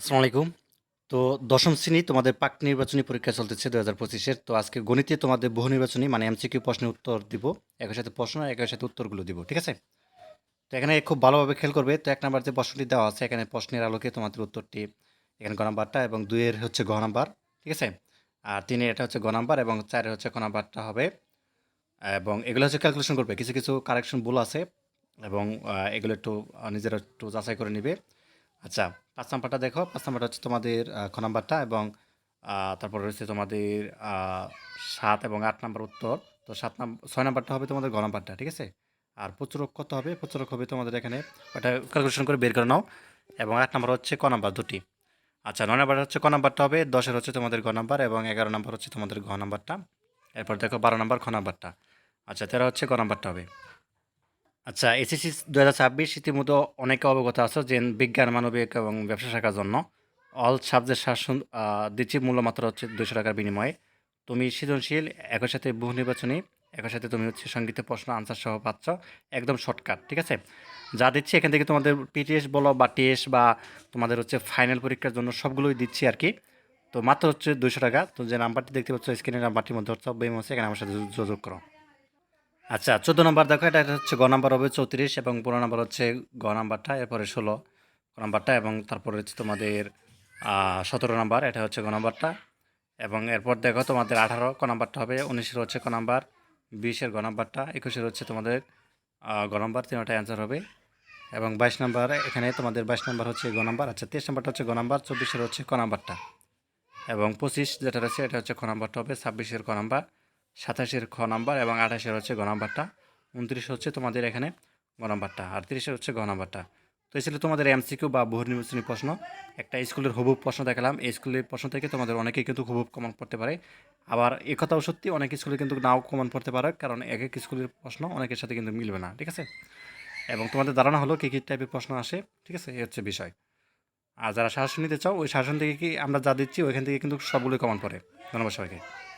আসসালামু আলাইকুম। তো দশম শ্রেণি তোমাদের পাক নির্বাচনী পরীক্ষা চলতেছে দু হাজার পঁচিশের। তো আজকে গণিতে তোমাদের বহু নির্বাচনী মানে এমসিকিউ প্রশ্নের উত্তর দিব, একই সাথে প্রশ্ন, একই সাথে উত্তরগুলো দিব, ঠিক আছে? তো এখানে খুব ভালোভাবে খেল করবে, তো এক নাম্বার যে প্রশ্নটি দেওয়া আছে, এখানে প্রশ্নের আলোকে তোমাদের উত্তরটি এখানে গ নাম্বারটা এবং দুইয়ের হচ্ছে গ নাম্বার, ঠিক আছে? আর তিনের এটা হচ্ছে গ নাম্বার এবং চারের হচ্ছে ক নাম্বারটা হবে। এবং এগুলো হচ্ছে ক্যালকুলেশন করবে, কিছু কিছু কারেকশন ভুল আছে এবং এগুলো একটু নিজেরা একটু যাচাই করে নিবে। আচ্ছা পাঁচ নাম্বারটা দেখো। পাঁচ নাম্বারটা হচ্ছে তোমাদের খ নাম্বারটা এবং তারপর রয়েছে তোমাদের সাত এবং আট নাম্বার উত্তর। তো সাত নাম্বার ছয় নাম্বারটা হবে তোমাদের গ নাম্বারটা, ঠিক আছে? আর প্রচুরক কত হবে? প্রচুরক হবে তোমাদের এখানে, ওটা ক্যালকুলেশন করে বের করে নাও। এবং আট নাম্বার হচ্ছে ক নাম্বার, দুটি। আচ্ছা নয় নাম্বার হচ্ছে ক নাম্বারটা হবে, দশের হচ্ছে তোমাদের গ নাম্বার এবং এগারো নাম্বার হচ্ছে তোমাদের ঘ নাম্বারটা। এরপর দেখো বারো নাম্বার, খ নাম্বারটা। আচ্ছা তেরো হচ্ছে ক নাম্বারটা হবে। আচ্ছা এসএসসি দু হাজার ছাব্বিশ ইতিমধ্যে অনেকে অবগত আছে যে বিজ্ঞান, মানবিক এবং ব্যবসা শাখার জন্য অল সাবজেক্ট শাসন দিচ্ছি মূল্য মাত্র হচ্ছে দুশো টাকার বিনিময়ে। তুমি সৃজনশীল, একই সাথে বহু নির্বাচনী, একই সাথে তুমি হচ্ছে সঙ্গীতের প্রশ্ন আনসার সহ পাচ্ছ একদম শর্টকাট ঠিক আছে? যা দিচ্ছি, এখান থেকে তোমাদের পিটিএস বলো বা টিএস বা তোমাদের হচ্ছে ফাইনাল পরীক্ষার জন্য সবগুলোই দিচ্ছি আর কি। তো মাত্র হচ্ছে দুশো টাকা, তো যে নাম্বারটি দেখতে পাচ্ছ স্ক্রিনের নাম্বারটির মধ্যে হচ্ছে আছে, এখানে আমার সাথে যোগাযোগ করো। আচ্ছা চোদ্দ নম্বর দেখো, এটা হচ্ছে গ নাম্বার হবে চৌত্রিশ এবং পনেরো নাম্বার হচ্ছে গ নাম্বারটা, এরপরে ষোলো নাম্বারটা এবং তারপরে হচ্ছে তোমাদের সতেরো নাম্বার, এটা হচ্ছে গ নাম্বারটা এবং এরপর দেখো তোমাদের আঠারো, ক নাম্বারটা হবে, উনিশের হচ্ছে ক নাম্বার, বিশের গ নাম্বারটা, একুশের হচ্ছে তোমাদের গ নাম্বার তিনটা অ্যান্সার হবে এবং বাইশ নাম্বার, এখানে তোমাদের বাইশ নাম্বার হচ্ছে গ নাম্বার আচ্ছা তেইশ নাম্বারটা হচ্ছে গ নাম্বার, চব্বিশের হচ্ছে ক নাম্বারটা এবং পঁচিশ যেটা রয়েছে, এটা হচ্ছে খ নাম্বারটা হবে, ছাব্বিশের ক নাম্বার সাতাশের খ নাম্বার এবং আঠাশের হচ্ছে গ নাম্বারটা। উনত্রিশ হচ্ছে তোমাদের এখানে গ নাম্বারটা আর তিরিশের হচ্ছে গ নাম্বারটা। তো এই ছিল তোমাদের এমসিকিউ বা বহু নির্বাচনী প্রশ্ন। একটা স্কুলের হুবুব প্রশ্ন দেখালাম। এই স্কুলের প্রশ্ন থেকে তোমাদের অনেকেই কিন্তু হুবুব কমন পড়তে পারে। আবার এ কথাও সত্যি, অনেক স্কুলে কিন্তু নাও কমন পড়তে পারে, কারণ এক এক স্কুলের প্রশ্ন অনেকের সাথে কিন্তু মিলবে না, ঠিক আছে? এবং তোমাদের ধারণা হলো কী কী টাইপের প্রশ্ন আসে, ঠিক আছে? এই হচ্ছে বিষয়। আর যারা শাসন নিতে চাও, ওই শাসন থেকে কি আমরা যা দিচ্ছি, ওইখান থেকে কিন্তু সবগুলোই কমন পড়ে। ধন্যবাদ সবাইকে।